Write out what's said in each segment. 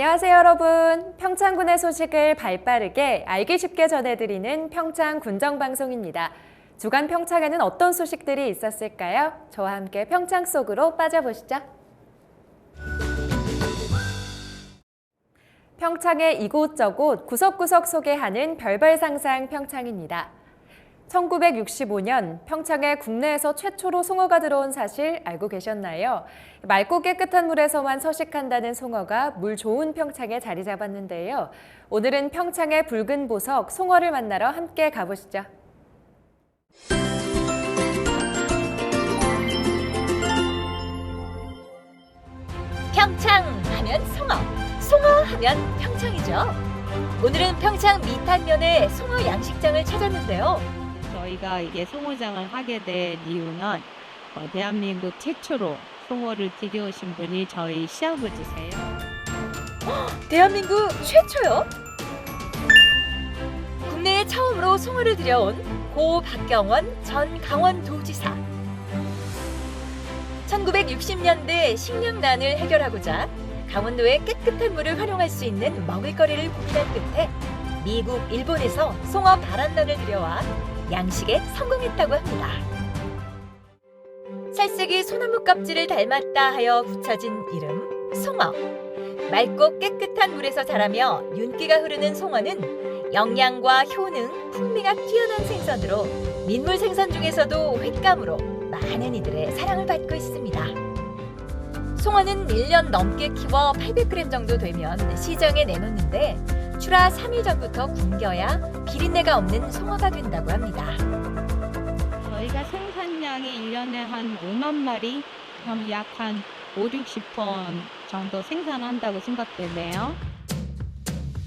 안녕하세요, 여러분. 평창군의 소식을 발빠르게 알기 쉽게 전해드리는 평창 군정방송입니다. 주간 평창에는 어떤 소식들이 있었을까요? 저와 함께 평창 속으로 빠져보시죠. 평창의 이곳저곳 구석구석 소개하는 별별 상상 평창입니다. 1965년 평창에 국내에서 최초로 송어가 들어온 사실 알고 계셨나요? 맑고 깨끗한 물에서만 서식한다는 송어가 물 좋은 평창에 자리 잡았는데요. 오늘은 평창의 붉은 보석 송어를 만나러 함께 가보시죠. 평창 하면 송어, 송어 하면 평창이죠. 오늘은 평창 미탄면의 송어 양식장을 찾았는데요. 저희가 이게 송어장을 하게 된 이유는 어, 대한민국 최초로 송어를 들여오신 분이 저희 시아버지세요. 대한민국 최초요? 국내에 처음으로 송어를 들여온 고 박경원 전 강원도지사. 1960년대 식량난을 해결하고자 강원도의 깨끗한 물을 활용할 수 있는 먹을거리를 고민한 끝에 미국, 일본에서 송어 발안란을 들여와 양식에 성공했다고 합니다. 살색이 소나무 껍질을 닮았다 하여 붙여진 이름 송어. 맑고 깨끗한 물에서 자라며 윤기가 흐르는 송어는 영양과 효능, 풍미가 뛰어난 생선으로 민물 생선 중에서도 횟감으로 많은 이들의 사랑을 받고 있습니다. 송어는 1년 넘게 키워 800g 정도 되면 시장에 내놓는데 출하 3일 전부터 굶겨야 비린내가 없는 송어가 된다고 합니다. 저희가 생산량이 1년에 한 5만 마리, 그럼 약 한 5, 60톤 정도 생산한다고 생각되네요.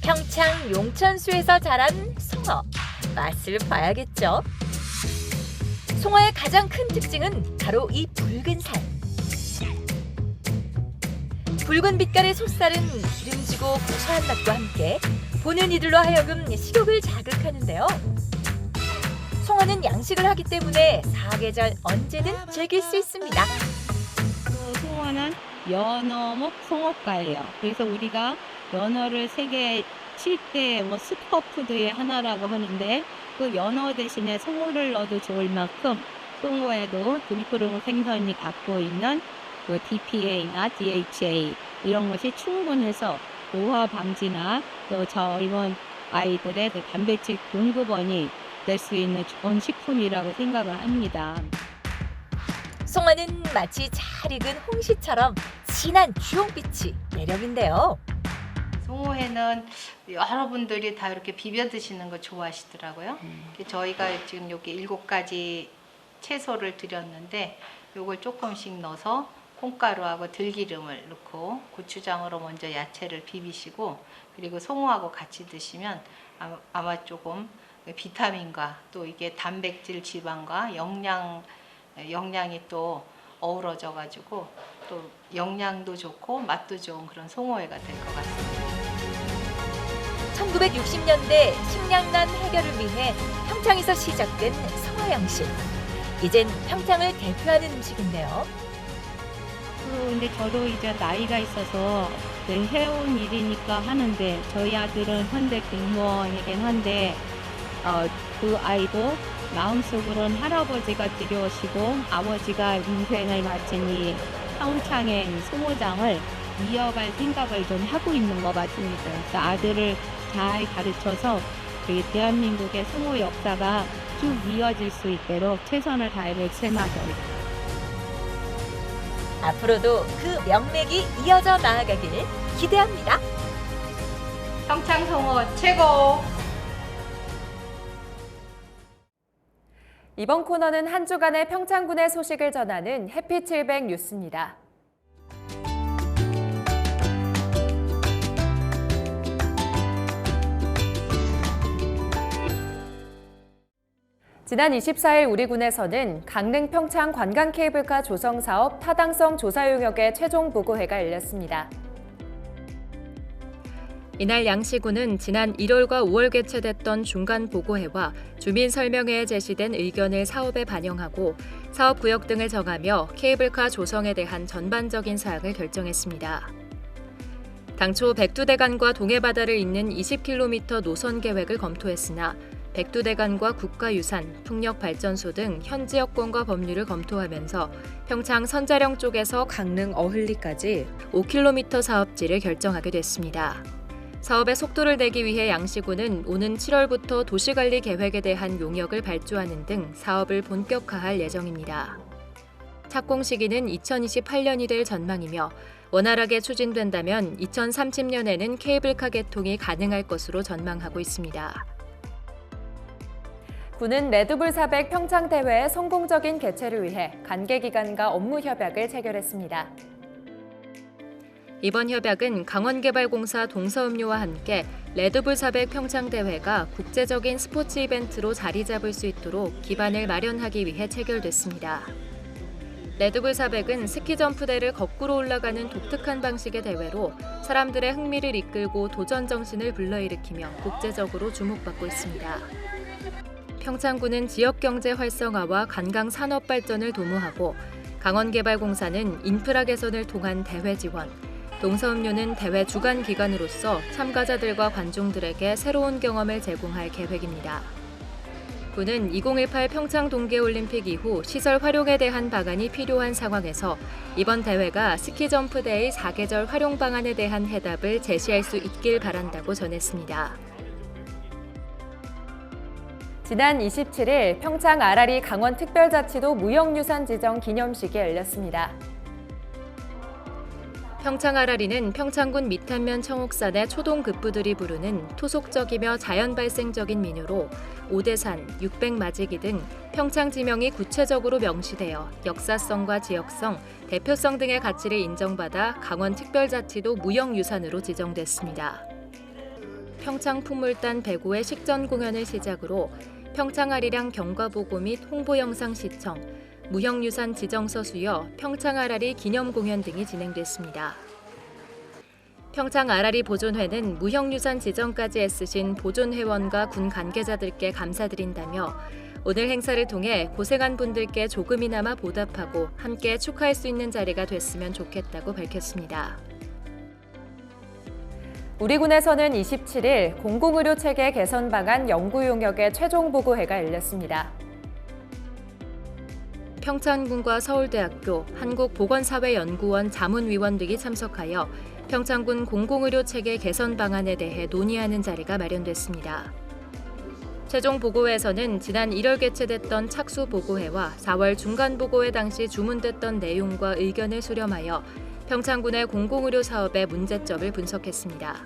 평창 용천수에서 자란 송어 맛을 봐야겠죠. 송어의 가장 큰 특징은 바로 이 붉은 살. 붉은 빛깔의 속살은 기름지고 고소한 맛과 함께 보는 이들로 하여금 식욕을 자극하는데요. 송어는 양식을 하기 때문에 사계절 언제든 즐길 수 있습니다. 그 송어는 연어목 송어과예요. 그래서 우리가 연어를 세계 7대 뭐 슈퍼푸드의 하나라고 하는데 그 연어 대신에 송어를 넣어도 좋을 만큼 송어에도 등푸른 생선이 갖고 있는 그 DPA나 DHA 이런 것이 충분해서 노화 방지나 또 젊은 아이들의 그 단백질 공급원이 될 수 있는 좋은 식품이라고 생각을 합니다. 송어는 마치 잘 익은 홍시처럼 진한 주홍빛이 매력인데요. 송어회는 여러분들이 다 이렇게 비벼 드시는 거 좋아하시더라고요. 저희가 지금 여기 일곱 가지 채소를 드렸는데 요걸 조금씩 넣어서 콩가루하고 들기름을 넣고 고추장으로 먼저 야채를 비비시고 그리고 송어하고 같이 드시면 아마- 조금 비타민과 또 이게 단백질 지방과 영양 영양이 또 어우러져 가지고 또 영양도 좋고 맛도 좋은 그런 송어회가 될 것 같습니다. 1960년대 식량난 해결을 위해 평창에서 시작된 성화 양식. 이젠 평창을 대표하는 음식인데요. 그 근데 저도 이제 나이가 있어서 늘 해온 일이니까 하는데 저희 아들은 현대 공무원이긴 한데 어, 그 아이도 마음속으로는 할아버지가 들여오시고 아버지가 인생을 이 평창의 이 소모장을 이어갈 생각을 좀 하고 있는 것 같습니다. 그래서 아들을 잘 가르쳐서 그 대한민국의 소모 역사가 쭉 이어질 수 있도록 최선을 다해 볼 생각입니다. 앞으로도 그 명맥이 이어져 나아가길 기대합니다. 평창 송어 최고! 이번 코너는 한 주간의 평창군의 소식을 전하는 해피 700 뉴스입니다. 지난 24일 우리 군에서는 강릉 평창 관광 케이블카 조성 사업 타당성 조사 용역의 최종 보고회가 열렸습니다. 이날 양시군은 지난 1월과 5월 개최됐던 중간 보고회와 주민 설명회에 제시된 의견을 사업에 반영하고 사업 구역 등을 정하며 케이블카 조성에 대한 전반적인 사항을 결정했습니다. 당초 백두대간과 동해바다를 잇는 20km 노선 계획을 검토했으나 백두대간과 국가유산, 풍력발전소 등 현지 여건과 법률을 검토하면서 평창 선자령 쪽에서 강릉 어흘리까지 5km 사업지를 결정하게 됐습니다. 사업의 속도를 내기 위해 양시군은 오는 7월부터 도시관리 계획에 대한 용역을 발주하는 등 사업을 본격화할 예정입니다. 착공 시기는 2028년이 될 전망이며 원활하게 추진된다면 2030년에는 케이블카 개통이 가능할 것으로 전망하고 있습니다. 군은 레드불 400 평창 대회의 성공적인 개최를 위해 관계기관과 업무 협약을 체결했습니다. 이번 협약은 강원개발공사 동서음료와 함께 레드불 400 평창 대회가 국제적인 스포츠 이벤트로 자리 잡을 수 있도록 기반을 마련하기 위해 체결됐습니다. 레드불 400은 스키 점프대를 거꾸로 올라가는 독특한 방식의 대회로 사람들의 흥미를 이끌고 도전 정신을 불러일으키며 국제적으로 주목받고 있습니다. 평창군은 지역 경제 활성화와 관광 산업 발전을 도모하고 강원개발공사는 인프라 개선을 통한 대회 지원, 동서음료는 대회 주관 기관으로서 참가자들과 관중들에게 새로운 경험을 제공할 계획입니다. 군은 2018 평창 동계올림픽 이후 시설 활용에 대한 방안이 필요한 상황에서 이번 대회가 스키 점프대의 4계절 활용 방안에 대한 해답을 제시할 수 있길 바란다고 전했습니다. 지난 27일 평창 아라리 강원 특별자치도 무형유산 지정 기념식이 열렸습니다. 평창 아라리는 평창군 밑한면 청옥산의 초동 급부들이 부르는 토속적이며 자연 발생적인 민요로 오대산, 육백마지기 등 평창 지명이 구체적으로 명시되어 역사성과 지역성, 대표성 등의 가치를 인정받아 강원 특별자치도 무형유산으로 지정됐습니다. 평창 풍물단 배구의 식전 공연을 시작으로 평창 아리랑 경과보고 및 홍보 영상 시청, 무형유산 지정서 수여, 평창 아라리 기념 공연 등이 진행됐습니다. 평창 아라리 보존회는 무형유산 지정까지 애쓰신 보존회원과 군 관계자들께 감사드린다며 오늘 행사를 통해 고생한 분들께 조금이나마 보답하고 함께 축하할 수 있는 자리가 됐으면 좋겠다고 밝혔습니다. 우리 군에서는 27일 공공의료 체계 개선 방안 연구 용역의 최종 보고회가 열렸습니다. 평창군과 서울대학교, 한국보건사회연구원 자문위원 등이 참석하여 평창군 공공의료 체계 개선 방안에 대해 논의하는 자리가 마련됐습니다. 최종 보고회에서는 지난 1월 개최됐던 착수 보고회와 4월 중간 보고회 당시 주문됐던 내용과 의견을 수렴하여 평창군의 공공의료 사업의 문제점을 분석했습니다.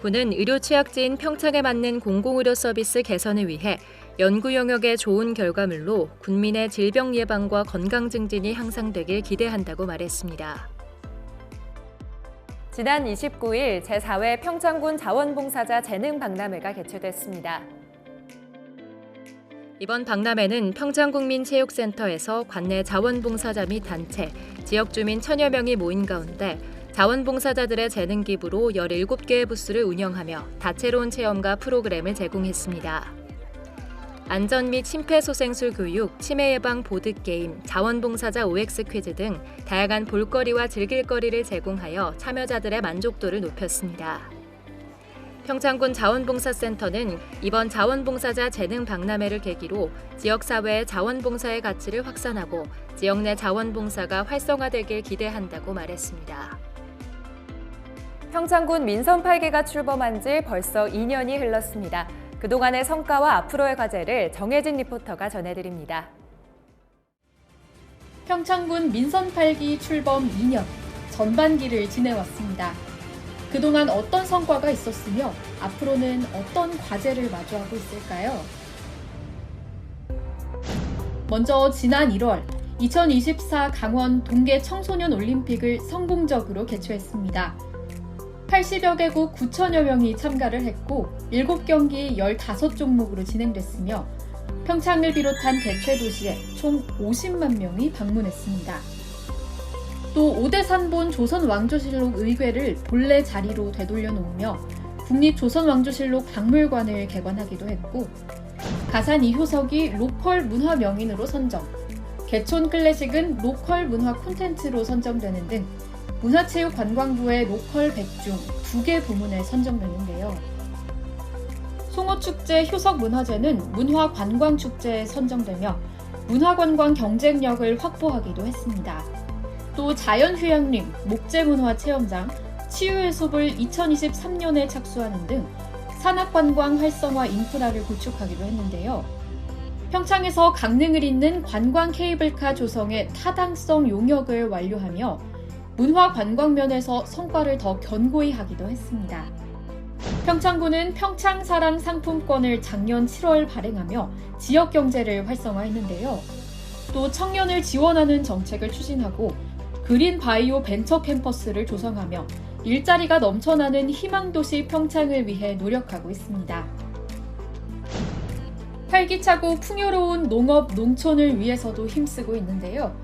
군은 의료 취약지인 평창에 맞는 공공의료 서비스 개선을 위해 연구 영역의 좋은 결과물로 군민의 질병 예방과 건강 증진이 향상되길 기대한다고 말했습니다. 지난 29일 제4회 평창군 자원봉사자 재능 박람회가 개최됐습니다. 이번 박람회는 평창국민체육센터에서 관내 자원봉사자 및 단체, 지역 주민 천여 명이 모인 가운데 자원봉사자들의 재능 기부로 17개의 부스를 운영하며 다채로운 체험과 프로그램을 제공했습니다. 안전 및 심폐소생술 교육, 치매 예방 보드 게임, 자원봉사자 OX 퀴즈 등 다양한 볼거리와 즐길 거리를 제공하여 참여자들의 만족도를 높였습니다. 평창군 자원봉사센터는 이번 자원봉사자 재능 박람회를 계기로 지역사회의 자원봉사의 가치를 확산하고 지역 내 자원봉사가 활성화되길 기대한다고 말했습니다. 평창군 민선 8기가 출범한 지 벌써 2년이 흘렀습니다. 그동안의 성과와 앞으로의 과제를 정혜진 리포터가 전해드립니다. 평창군 민선 8기 출범 2년 전반기를 지내왔습니다. 그동안 어떤 성과가 있었으며 앞으로는 어떤 과제를 마주하고 있을까요? 먼저 지난 1월 2024 강원 동계 청소년 올림픽을 성공적으로 개최했습니다. 80여 개국 9천여 명이 참가를 했고 7경기 15종목으로 진행됐으며 평창을 비롯한 개최 도시에 총 50만 명이 방문했습니다. 또 오대산본 조선왕조실록 의궤를 본래 자리로 되돌려 놓으며 국립조선왕조실록 박물관을 개관하기도 했고 가산 이효석이 로컬 문화 명인으로 선정, 개촌 클래식은 로컬 문화 콘텐츠로 선정되는 등 문화체육관광부의 로컬 100중 두 개 부문에 선정됐는데요. 송어축제 효석문화제는 문화관광축제에 선정되며 문화관광 경쟁력을 확보하기도 했습니다. 또 자연휴양림, 목재문화 체험장, 치유해숲을 2023년에 착수하는 등 산악관광 활성화 인프라를 구축하기도 했는데요. 평창에서 강릉을 잇는 관광 케이블카 조성의 타당성 용역을 완료하며 문화 관광 면에서 성과를 더 견고히 하기도 했습니다. 평창구는 평창사랑 상품권을 작년 7월 발행하며 지역 경제를 활성화했는데요. 또 청년을 지원하는 정책을 추진하고 그린 바이오 벤처 캠퍼스를 조성하며 일자리가 넘쳐나는 희망도시 평창을 위해 노력하고 있습니다. 활기차고 풍요로운 농업, 농촌을 위해서도 힘쓰고 있는데요.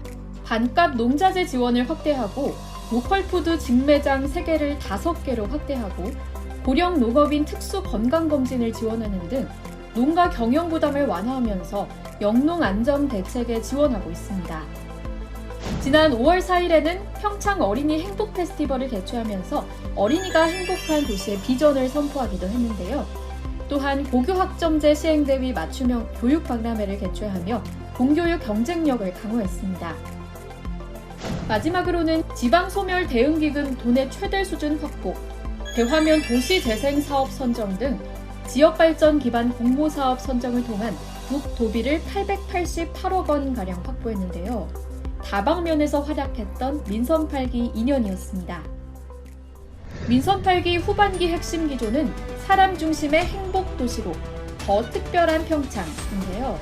반값 농자재 지원을 확대하고 로컬푸드 직매장 3개를 5개로 확대하고 고령 농업인 특수 건강검진을 지원하는 등 농가 경영 부담을 완화하면서 영농 안전 대책에 지원하고 있습니다. 지난 5월 4일에는 평창 어린이 행복 페스티벌을 개최하면서 어린이가 행복한 도시의 비전을 선포하기도 했는데요. 또한 고교 학점제 시행 대비 맞춤형 교육 박람회를 개최하며 공교육 경쟁력을 강화했습니다. 마지막으로는 지방 소멸 대응 기금 도내 최대 수준 확보, 대화면 도시 재생 사업 선정 등 지역 발전 기반 공모 사업 선정을 통한 국 도비를 888억 원 가량 확보했는데요. 다방면에서 활약했던 민선 8기 2년이었습니다. 민선 8기 후반기 핵심 기조는 사람 중심의 행복 도시로 더 특별한 평창인데요.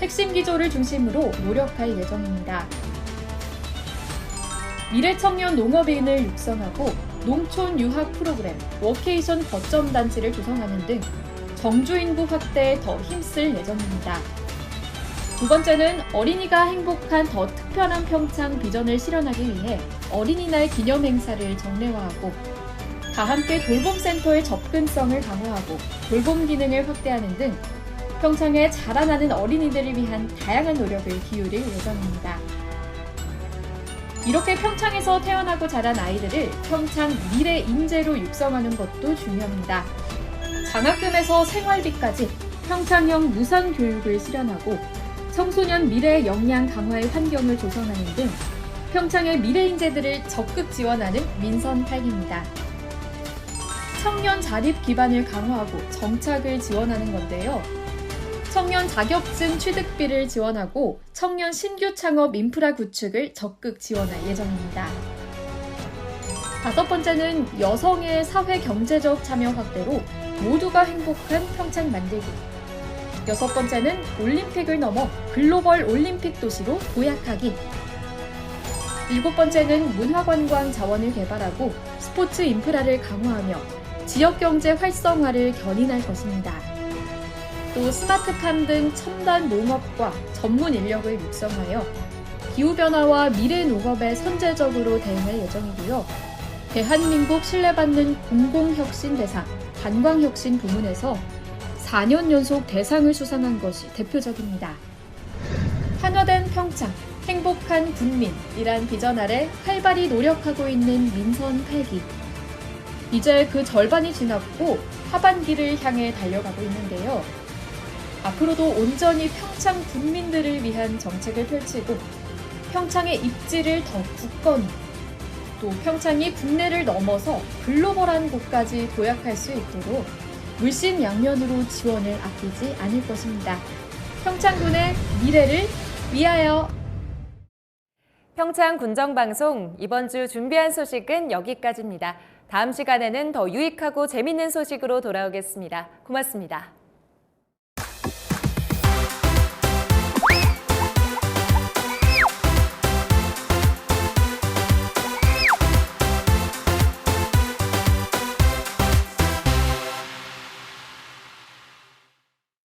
핵심 기조를 중심으로 노력할 예정입니다. 미래 청년 농업인을 육성하고 농촌 유학 프로그램, 워케이션 거점 단지를 조성하는 등 정주 인구 확대에 더 힘쓸 예정입니다. 두 번째는 어린이가 행복한 더 특별한 평창 비전을 실현하기 위해 어린이날 기념 행사를 정례화하고 다 함께 돌봄센터의 접근성을 강화하고 돌봄 기능을 확대하는 등 평창에 자라나는 어린이들을 위한 다양한 노력을 기울일 예정입니다. 이렇게 평창에서 태어나고 자란 아이들을 평창 미래 인재로 육성하는 것도 중요합니다. 장학금에서 생활비까지 평창형 무상 교육을 실현하고 청소년 미래 역량 강화의 환경을 조성하는 등 평창의 미래 인재들을 적극 지원하는 민선 8기입니다. 청년 자립 기반을 강화하고 정착을 지원하는 건데요. 청년 자격증 취득비를 지원하고 청년 신규 창업 인프라 구축을 적극 지원할 예정입니다. 다섯 번째는 여성의 사회 경제적 참여 확대로 모두가 행복한 평창 만들기. 여섯 번째는 올림픽을 넘어 글로벌 올림픽 도시로 도약하기. 일곱 번째는 문화관광 자원을 개발하고 스포츠 인프라를 강화하며 지역 경제 활성화를 견인할 것입니다. 또 스마트팜 등 첨단 농업과 전문 인력을 육성하여 기후변화와 미래 농업에 선제적으로 대응할 예정이고요. 대한민국 신뢰받는 공공혁신 대상, 관광혁신 부문에서 4년 연속 대상을 수상한 것이 대표적입니다. 한화된 평창, 행복한 군민이란 비전 아래 활발히 노력하고 있는 민선 8기. 이제 그 절반이 지났고 하반기를 향해 달려가고 있는데요. 앞으로도 온전히 평창 군민들을 위한 정책을 펼치고 평창의 입지를 더 굳건히 또 평창이 국내를 넘어서 글로벌한 곳까지 도약할 수 있도록 물심 양면으로 지원을 아끼지 않을 것입니다. 평창군의 미래를 위하여 평창 군정방송 이번 주 준비한 소식은 여기까지입니다. 다음 시간에는 더 유익하고 재밌는 소식으로 돌아오겠습니다. 고맙습니다.